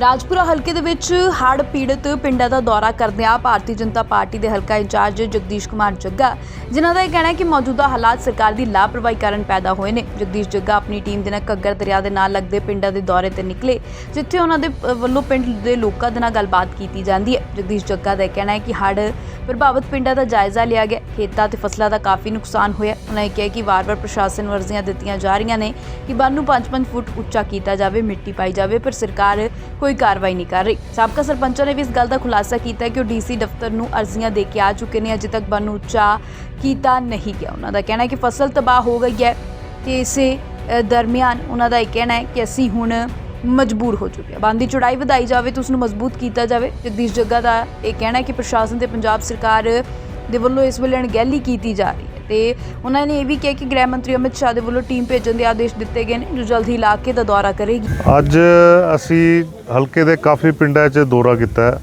ਰਾਜਪੁਰਾ ਹਲਕੇ ਦੇ ਵਿੱਚ ਹੜ੍ਹ ਪੀੜਤ ਪਿੰਡਾਂ ਦਾ ਦੌਰਾ ਕਰਦਿਆਂ ਭਾਰਤੀ ਜਨਤਾ ਪਾਰਟੀ ਦੇ ਹਲਕਾ ਇੰਚਾਰਜ ਜਗਦੀਸ਼ ਕੁਮਾਰ ਜੱਗਾ, ਜਿਨ੍ਹਾਂ ਦਾ ਇਹ ਕਹਿਣਾ ਹੈ ਕਿ ਮੌਜੂਦਾ ਹਾਲਾਤ ਸਰਕਾਰ ਦੀ ਲਾਪਰਵਾਹੀ ਕਾਰਨ ਪੈਦਾ ਹੋਏ ਨੇ। ਜਗਦੀਸ਼ ਜੱਗਾ ਆਪਣੀ ਟੀਮ ਦੇ ਨਾਲ ਘੱਗਰ ਦਰਿਆ ਦੇ ਨਾਲ ਲੱਗਦੇ ਪਿੰਡਾਂ ਦੇ ਦੌਰੇ ਤੇ ਨਿਕਲੇ, ਜਿੱਥੇ ਉਹਨਾਂ ਦੇ ਵੱਲੋਂ ਪਿੰਡ ਦੇ ਲੋਕਾਂ ਦੇ ਨਾਲ ਗੱਲਬਾਤ ਕੀਤੀ ਜਾਂਦੀ ਹੈ। ਜਗਦੀਸ਼ ਜੱਗਾ ਦਾ ਇਹ ਕਹਿਣਾ ਹੈ ਕਿ ਹੜ੍ਹ ਪ੍ਰਭਾਵਿਤ ਪਿੰਡਾਂ ਦਾ ਜਾਇਜ਼ਾ ਲਿਆ ਗਿਆ। ਖੇਤਾਂ ਤੇ ਫਸਲਾਂ ਦਾ ਕਾਫੀ ਨੁਕਸਾਨ ਹੋਇਆ। ਉਹਨਾਂ ਨੇ ਕਿਹਾ ਕਿ ਵਾਰ-ਵਾਰ ਪ੍ਰਸ਼ਾਸਨ ਵਰਜ਼ੀਆਂ ਦਿੱਤੀਆਂ ਜਾ ਰਹੀਆਂ ਨੇ ਕਿ ਬੰਨ ਨੂੰ 5-5 ਫੁੱਟ ਉੱਚਾ ਕੀਤਾ ਜਾਵੇ, ਮਿੱਟੀ ਪਾਈ ਜਾਵੇ, ਪਰ ਸਰਕਾਰ ਕੋਈ ਕਾਰਵਾਈ ਨਹੀਂ ਕਰ ਰਹੀ। ਸਾਬਕਾ ਸਰਪੰਚਾਂ ਨੇ ਵੀ ਇਸ ਗੱਲ ਦਾ ਖੁਲਾਸਾ ਕੀਤਾ ਕਿ ਉਹ ਡੀਸੀ ਦਫ਼ਤਰ ਨੂੰ ਅਰਜ਼ੀਆਂ ਦੇ ਕੇ ਆ ਚੁੱਕੇ ਨੇ। ਅਜੇ ਤੱਕ ਬੰਨ ਨੂੰ ਉੱਚਾ ਕੀਤਾ ਨਹੀਂ ਗਿਆ। ਉਹਨਾਂ ਦਾ ਕਹਿਣਾ ਹੈ ਕਿ ਫਸਲ ਤਬਾਹ ਹੋ ਗਈ ਹੈ ਤੇ ਇਸੇ ਦਰਮਿਆਨ ਉਹਨਾਂ ਦਾ ਇਹ ਕਹਿਣਾ ਹੈ ਕਿ ਅਸੀਂ ਹੁਣ ਮਜਬੂਰ ਹੋ ਚੁੱਕਿਆ। ਹਾਂ ਬੰਦ ਦੀ ਚੌੜਾਈ ਵਧਾਈ ਜਾਵੇ ਤੇ ਉਸ ਨੂੰ ਮਜ਼ਬੂਤ ਕੀਤਾ ਜਾਵੇ। ਜਗਦੀਸ਼ ਜੱਗਾ ਦਾ ਇਹ ਕਹਿਣਾ ਹੈ ਕਿ ਪ੍ਰਸ਼ਾਸਨ ਤੇ ਪੰਜਾਬ ਸਰਕਾਰ ਦੇ ਵੱਲੋਂ ਇਸ ਵੇਲੇ ਅਣਗਹਿਲੀ ਕੀਤੀ ਜਾ ਰਹੀ ਹੈ ਤੇ ਉਹਨਾਂ ਨੇ ਇਹ ਵੀ ਕਿਹਾ ਕਿ ਗ੍ਰਹਿ ਮੰਤਰੀ ਅਮਿਤ ਸ਼ਾਹ ਦੇ ਵੱਲੋਂ ਟੀਮ ਭੇਜਣ ਦੇ ਆਦੇਸ਼ ਦਿੱਤੇ ਗਏ ਨੇ, ਜੋ ਜਲਦੀ ਇਲਾਕੇ ਦਾ ਦੌਰਾ ਕਰੇਗੀ। ਅੱਜ ਅਸੀਂ ਹਲਕੇ ਦੇ ਕਾਫੀ ਪਿੰਡਾਂ 'ਚ ਦੌਰਾ ਕੀਤਾ ਹੈ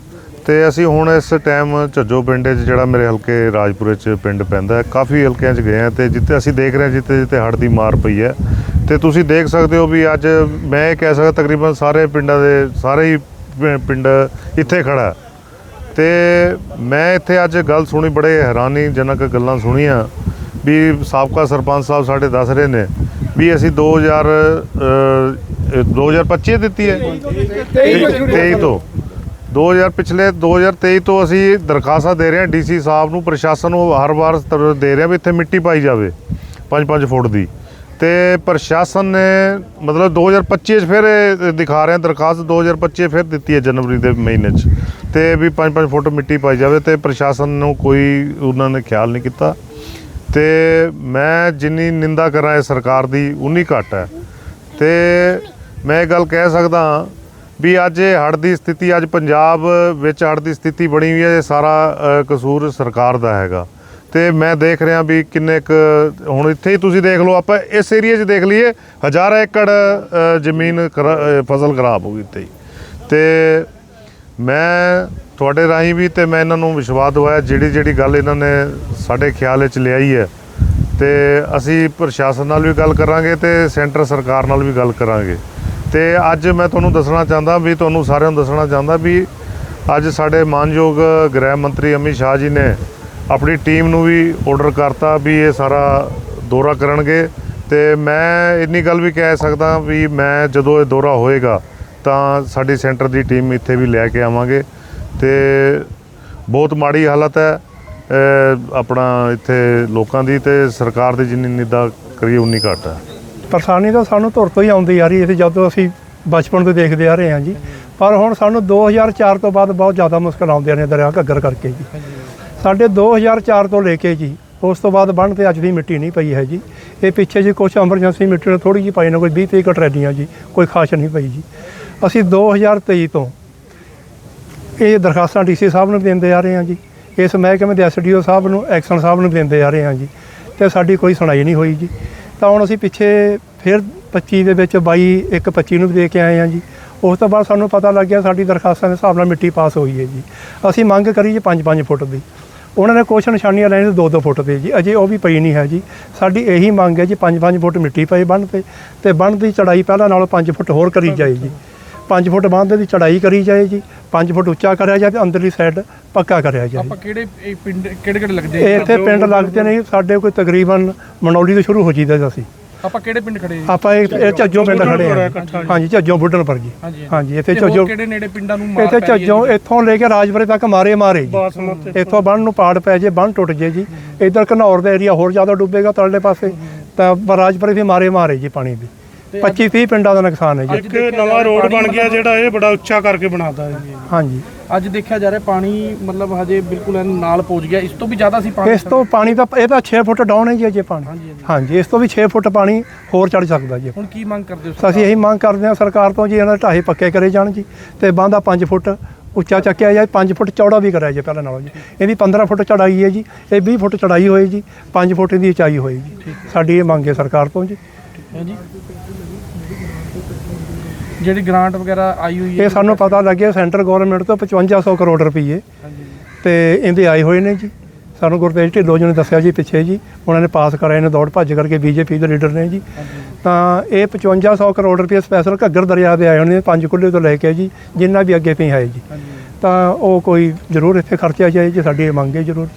ਤੇ ਅਸੀਂ ਹੁਣ ਇਸ ਟਾਈਮ ਝੱਜੋ ਪਿੰਡ 'ਚ ਜਿਹੜਾ ਮੇਰੇ ਹਲਕੇ ਰਾਜਪੁਰੇ 'ਚ ਪਿੰਡ ਪੈਂਦਾ ਕਾਫੀ ਹਲਕਿਆਂ 'ਚ ਗਏ ਆ ਤੇ ਜਿੱਥੇ ਅਸੀਂ ਦੇਖ ਰਹੇ ਹਾਂ ਜਿੱਥੇ ਜਿੱਥੇ ਹੜ੍ਹ ਦੀ ਮਾਰ ਪਈ ਹੈ ਤੇ ਤੁਸੀਂ ਦੇਖ ਸਕਦੇ ਹੋ ਵੀ ਅੱਜ ਮੈਂ ਇਹ ਕਹਿ ਸਕਦਾ ਤਕਰੀਬਨ ਸਾਰੇ ਪਿੰਡਾਂ ਦੇ ਸਾਰੇ ਹੀ ਪਿੰਡ ਇੱਥੇ ਖੜਾ। ਤੇ ਮੈਂ ਇੱਥੇ ਅੱਜ ਗੱਲ ਸੁਣੀ ਬੜੇ ਹੈਰਾਨੀਜਨਕ ਗੱਲਾਂ ਸੁਣੀਆਂ ਵੀ ਸਾਬਕਾ ਸਰਪੰਚ ਸਾਹਿਬ ਸਾਡੇ ਦੱਸ ਰਹੇ ਨੇ ਵੀ ਅਸੀਂ 2000 ਅ, 2025 ਦਿੱਤੀ ਹੈ। 23 ਤੋਂ 2000 ਪਿਛਲੇ 2023 ਤੋਂ ਅਸੀਂ ਦਰਖਾਸਤਾਂ ਦੇ ਰਹੇ ਹਾਂ ਡੀਸੀ ਸਾਹਿਬ ਨੂੰ ਪ੍ਰਸ਼ਾਸਨ ਨੂੰ ਹਰ ਵਾਰ ਦੇ ਰਹੇ ਹਾਂ ਵੀ ਇੱਥੇ ਮਿੱਟੀ ਪਾਈ ਜਾਵੇ 5-5 ਫੁੱਟ ਦੀ। ਤੇ ਪ੍ਰਸ਼ਾਸਨ ਨੇ ਮਤਲਬ 2025 ਚ ਫਿਰ ਇਹ ਦਿਖਾ ਰਹੇ ਹਾਂ ਦਰਖਾਸਤ 2025 ਫਿਰ ਦਿੱਤੀ ਹੈ ਜਨਵਰੀ ਦੇ ਮਹੀਨੇ ਚ। ਤੇ ਵੀ 5-5 ਫੁੱਟ ਮਿੱਟੀ ਪਾਈ ਜਾਵੇ ਤੇ ਪ੍ਰਸ਼ਾਸਨ ਨੂੰ ਕੋਈ ਉਹਨਾਂ ਨੇ ਖਿਆਲ ਨਹੀਂ ਕੀਤਾ। ਤੇ ਮੈਂ ਜਿੰਨੀ ਨਿੰਦਾ ਕਰਾਂ ਇਹ ਸਰਕਾਰ ਦੀ, ਉਨੀ ਘੱਟ ਹੈ। ਤੇ ਮੈਂ ਇਹ ਗੱਲ ਕਹਿ ਸਕਦਾ ਹਾਂ ਵੀ ਅੱਜ ਇਹ ਹੜ੍ਹ ਦੀ ਸਥਿਤੀ, ਅੱਜ ਪੰਜਾਬ ਵਿੱਚ ਹੜ੍ਹ ਦੀ ਸਥਿਤੀ ਬਣੀ ਹੋਈ ਹੈ, ਇਹ ਸਾਰਾ ਕਸੂਰ ਸਰਕਾਰ ਦਾ ਹੈਗਾ। ਤੇ ਮੈਂ ਦੇਖ ਰਿਹਾ ਵੀ ਕਿੰਨੇ ਕੁ ਹੁਣ ਇੱਥੇ ਹੀ ਤੁਸੀਂ ਦੇਖ ਲਓ, ਆਪਾਂ ਇਸ ਏਰੀਆ 'ਚ ਦੇਖ ਲਈਏ, ਹਜ਼ਾਰਾਂ ਏਕੜ ਜ਼ਮੀਨ ਖਰਾ- ਫਸਲ ਖਰਾਬ ਹੋ ਗਈ ਇੱਥੇ ਹੀ। ਤੇ ਮੈਂ ਤੁਹਾਡੇ ਰਾਹੀਂ ਵੀ ਤੇ ਮੈਂ ਇਹਨਾਂ ਨੂੰ ਵਿਸ਼ਵਾਸ ਦਵਾਇਆ, ਜਿਹੜੀ ਜਿਹੜੀ ਗੱਲ ਇਹਨਾਂ ਨੇ ਸਾਡੇ ਖਿਆਲ ਵਿੱਚ ਲਿਆਈ ਹੈ, ਤੇ ਅਸੀਂ ਪ੍ਰਸ਼ਾਸਨ ਨਾਲ ਵੀ ਗੱਲ ਕਰਾਂਗੇ ਤੇ ਸੈਂਟਰ ਸਰਕਾਰ ਨਾਲ ਵੀ ਗੱਲ ਕਰਾਂਗੇ। ਤੇ ਅੱਜ ਮੈਂ ਤੁਹਾਨੂੰ ਦੱਸਣਾ ਚਾਹੁੰਦਾ, ਵੀ ਤੁਹਾਨੂੰ ਸਾਰਿਆਂ ਨੂੰ ਦੱਸਣਾ ਚਾਹੁੰਦਾ ਵੀ ਅੱਜ ਸਾਡੇ ਮਾਨਯੋਗ ਗ੍ਰਹਿ ਮੰਤਰੀ ਅਮਿਤ ਸ਼ਾਹ ਜੀ ਨੇ ਆਪਣੀ ਟੀਮ ਨੂੰ ਵੀ ਆਰਡਰ ਕਰਤਾ ਵੀ ਇਹ ਸਾਰਾ ਦੌਰਾ ਕਰਨਗੇ। ਤੇ ਮੈਂ ਇੰਨੀ ਗੱਲ ਵੀ ਕਹਿ ਸਕਦਾ ਵੀ ਮੈਂ ਜਦੋਂ ਇਹ ਦੌਰਾ ਹੋਏਗਾ, ਤਾਂ ਸਾਡੀ ਸੈਂਟਰ ਦੀ ਟੀਮ ਇੱਥੇ ਵੀ ਲੈ ਕੇ ਆਵਾਂਗੇ। ਤੇ ਬਹੁਤ ਮਾੜੀ ਹਾਲਤ ਹੈ ਆਪਣਾ ਇੱਥੇ ਲੋਕਾਂ ਦੀ ਤੇ ਸਰਕਾਰ ਦੀ ਜਿੰਨੀ ਨਿੰਦਾ ਕਰੀਏ, ਉਨੀ ਘੱਟ ਹੈ। ਪਰੇਸ਼ਾਨੀ ਤਾਂ ਸਾਨੂੰ ਧੁਰ ਤੋਂ ਹੀ ਆਉਂਦੀ ਆ ਰਹੀ ਹੈ ਜਦੋਂ ਅਸੀਂ ਬਚਪਨ ਤੋਂ ਦੇਖਦੇ ਆ ਰਹੇ ਹਾਂ ਜੀ। ਪਰ ਹੁਣ ਸਾਨੂੰ 2004 ਤੋਂ ਬਾਅਦ ਬਹੁਤ ਜ਼ਿਆਦਾ ਮੁਸ਼ਕਲ ਆਉਂਦੀਆਂ ਨੇ ਦਰਿਆ ਘੱਗਰ ਕਰਕੇ ਜੀ। ਸਾਡੇ 2004 ਤੋਂ ਲੈ ਕੇ ਜੀ, ਉਸ ਤੋਂ ਬਾਅਦ ਬੰਨ ਤੇ ਅੱਜ ਦੀ ਮਿੱਟੀ ਨਹੀਂ ਪਈ ਹੈ ਜੀ। ਇਹ ਪਿੱਛੇ ਜੀ ਕੁਝ ਐਮਰਜੈਂਸੀ ਮਿੱਟੀ ਨੇ ਥੋੜੀ ਜਿਹੀ ਪਾਈ ਨਾ, ਕੋਈ 20 30 ਕਟਰੈਲੀਆਂ ਜੀ, ਕੋਈ ਖਾਸ ਨਹੀਂ ਪਈ ਜੀ। ਅਸੀਂ 2023 ਤੋਂ ਇਹ ਦਰਖਾਸਤਾਂ ਡੀਸੀ ਸਾਹਿਬ ਨੂੰ ਦਿੰਦੇ ਆ ਰਹੇ ਹਾਂ ਜੀ, ਇਸ ਮਹਿਕਮੇ ਦੇ ਐਸਡੀਓ ਸਾਹਿਬ ਨੂੰ, ਐਕਸ਼ਨ ਸਾਹਿਬ ਨੂੰ ਦਿੰਦੇ ਆ ਰਹੇ ਹਾਂ ਜੀ, ਤੇ ਸਾਡੀ ਕੋਈ ਸੁਣਾਈ ਨਹੀਂ ਹੋਈ ਜੀ। ਤਾਂ ਹੁਣ ਅਸੀਂ ਪਿੱਛੇ ਫਿਰ 25 ਦੇ ਵਿੱਚ 22 ਇੱਕ 25 ਨੂੰ ਵੀ ਦੇ ਕੇ ਆਏ ਹਾਂ ਜੀ। ਉਸ ਤੋਂ ਬਾਅਦ ਸਾਨੂੰ ਪਤਾ ਲੱਗ ਗਿਆ ਸਾਡੀ ਦਰਖਾਸਤਾਂ ਦੇ ਹਿਸਾਬ ਨਾਲ ਮਿੱਟੀ ਪਾਸ ਹੋਈ ਹੈ ਜੀ। ਅਸੀਂ ਮੰਗ ਕਰੀ ਜੀ 5-5 ਫੁੱਟ ਦੀ। ਉਹਨਾਂ ਨੇ ਕੁਛ ਨਿਸ਼ਾਨੀਆਂ ਲੈਣੀਆਂ 2-2 ਫੁੱਟ ਦੇ ਜੀ ਅਜੇ ਉਹ ਵੀ ਪਈ ਨਹੀਂ ਹੈ ਜੀ। ਸਾਡੀ ਇਹੀ ਮੰਗ ਹੈ ਜੀ 5-5 ਫੁੱਟ ਮਿੱਟੀ ਪਈ ਬੰਨ ਤੇ ਤੇ ਬੰਨ ਦੀ ਚੜਾਈ ਪਹਿਲਾਂ ਨਾਲੋਂ 5 ਫੁੱਟ ਹੋਰ ਕਰੀ ਜਾਏ ਜੀ। 5 ਫੁੱਟ ਬੰਨ ਦੀ ਚੜਾਈ ਕਰੀ ਜਾਏ ਜੀ 5 ਫੁੱਟ ਉੱਚਾ ਕਰਿਆ ਤੇ ਅੰਦਰਲੀ ਸਾਈਡ ਪੱਕਾ ਕਰਿਆ ਜਾਏ ਆਪਾਂ ਕਿਹੜੇ ਪਿੰਡ ਕਿਹੜੇ ਕਿਹੜੇ ਲੱਗਦੇ? ਇੱਥੇ ਪਿੰਡ ਲੱਗਦੇ ਨੇ ਸਾਡੇ ਕੋਈ ਤਕਰੀਬਨ ਮਨੌਲੀ ਤੋਂ ਸ਼ੁਰੂ ਹੋ ਜੀਦਾ ਅਸੀਂ। ਆਪਾਂ ਕਿਹੜੇ ਪਿੰਡ ਖੜੇ ਆ? ਆਪਾਂ ਇਹ ਇਹ ਝੱਜੋ ਪਿੰਡ ਖੜੇ ਹਾਂ ਹਾਂਜੀ ਝੱਜੋ ਬੁੱਢਣ ਪਰ ਜੀ। ਹਾਂਜੀ। ਹਾਂਜੀ ਇੱਥੇ ਤੇ ਹੋਰ ਝੱਜੋ ਕਿਹੜੇ ਨੇੜੇ ਪਿੰਡਾਂ ਨੂੰ ਮਾਰ ਇੱਥੇ ਪੈ ਰਹੀ ਹੈ ਝੱਜੋ ਇੱਥੋਂ ਲੈ ਕੇ ਰਾਜਪੁਰੇ ਤੱਕ ਮਾਰੇ ਮਾਰੇ ਜੀ। ਇੱਥੋਂ ਬੰਨ ਨੂੰ ਪਾੜ ਪੈ ਜੇ ਬੰਨ ਟੁੱਟ ਜੇ ਜੀ। ਇਧਰ ਘਨੌਰ ਦਾ ਏਰੀਆ ਹੋਰ ਜ਼ਿਆਦਾ ਡੁੱਬੇਗਾ ਤਲਲੇ ਪਾਸੇ ਤਾਂ ਬ- ਰਾਜਪੁਰੇ ਵੀ ਮਾਰੇ ਮਾਰੇ ਜੀ ਪਾਣੀ ਦੇ 25 30 ਪਿੰਡਾਂ ਦਾ ਨੁਕਸਾਨ ਹੈ ਜੀ। ਇੱਕ ਨਵਾਂ ਰੋਡ ਬਣ ਗਿਆ ਜਿਹੜਾ ਇਹ ਬੜਾ ਉੱਚਾ ਕਰਕੇ ਬਣਾਤਾ ਹੈ ਜੀ। ਹਾਂਜੀ। ਅੱਜ ਦੇਖਿਆ ਜਾ ਰਿਹਾ ਪਾਣੀ ਮਤਲਬ ਹਜੇ ਬਿਲਕੁਲ ਐਨ ਨਾਲ ਪਹੁੰਚ ਗਿਆ। ਇਸ ਤੋਂ ਵੀ ਜ਼ਿਆਦਾ ਸੀ ਪਾਣੀ ਇਸ ਤੋਂ ਪਾਣੀ ਤਾਂ ਇਹ ਤਾਂ 6 ਫੁੱਟ ਡਾਊਨ ਹੈ ਜੀ ਅਜੇ ਪਾਣੀ। ਹਾਂਜੀ, ਇਸ ਤੋਂ ਵੀ 6 ਫੁੱਟ ਪਾਣੀ ਹੋਰ ਚੜ ਸਕਦਾ ਜੀ। ਹੁਣ ਕੀ ਮੰਗ ਕਰਦੇ ਹੋ ਅਸੀਂ ਇਹੀ ਮੰਗ ਕਰਦੇ ਹਾਂ ਸਰਕਾਰ ਤੋਂ ਜੀ ਇਹਨਾਂ ਦੇ ਢਾਹੇ ਪੱਕੇ ਕਰੇ ਜਾਣ ਜੀ ਤੇ ਬਾਂਦਾ 5 ਫੁੱਟ ਉੱਚਾ ਚੱਕਿਆ ਜਾਏ 5 ਫੁੱਟ ਚੌੜਾ ਵੀ ਕਰਿਆ ਜਾਏ ਪਹਿਲਾਂ ਨਾਲੋਂ ਜੀ। ਇਹਦੀ 15 ਫੁੱਟ ਚੜਾਈ ਹੈ ਜੀ ਇਹ 20 ਫੁੱਟ ਚੜਾਈ ਹੋਈ ਜੀ 5 ਫੁੱਟ ਦੀ ਉਚਾਈ ਹੋਈ ਜੀ। ਸਾਡੀ ਇਹ ਮੰਗ ਹੈ ਸਰਕਾਰ ਤੋਂ ਜੀ। ਹਾਂਜੀ ਜਿਹੜੀ ਗ੍ਰਾਂਟ ਵਗੈਰਾ ਆਈ ਹੋਈ ਹੈ? ਇਹ ਸਾਨੂੰ ਪਤਾ ਲੱਗਿਆ ਸੈਂਟਰ ਗਵਰਨਮੈਂਟ ਤੋਂ 5500 ਕਰੋੜ ਰੁਪਏ ਹਾਂਜੀ ਤੇ ਇਹਦੇ ਆਏ ਹੋਏ ਨੇ ਜੀ। ਸਾਨੂੰ ਗੁਰਤੇਜ ਢਿੱਲੋਂ ਜੀ ਨੇ ਦੱਸਿਆ ਜੀ ਪਿੱਛੇ ਜੀ। ਉਹਨਾਂ ਨੇ ਪਾਸ ਕਰਾਏ ਨੇ ਦੌੜ ਭੱਜ ਕਰਕੇ ਬੀਜੇਪੀ ਦੇ ਲੀਡਰ ਨੇ ਜੀ। ਤਾਂ ਇਹ 5500 ਕਰੋੜ ਰੁਪਏ ਸਪੈਸ਼ਲ ਘੱਗਰ ਦਰਿਆ ਦੇ ਆਏ ਹੋਣੇ ਪੰਜ ਕੁੱਲੇ ਤੋਂ ਲੈ ਕੇ ਜੀ ਜਿੰਨਾ ਵੀ ਅੱਗੇ ਪਈ ਹੈ ਜੀ। ਤਾਂ ਉਹ ਕੋਈ ਜ਼ਰੂਰ ਇੱਥੇ ਖਰਚਿਆ ਜਾਏ ਜੀ ਸਾਡੀ ਮੰਗ ਹੈ ਜ਼ਰੂਰ।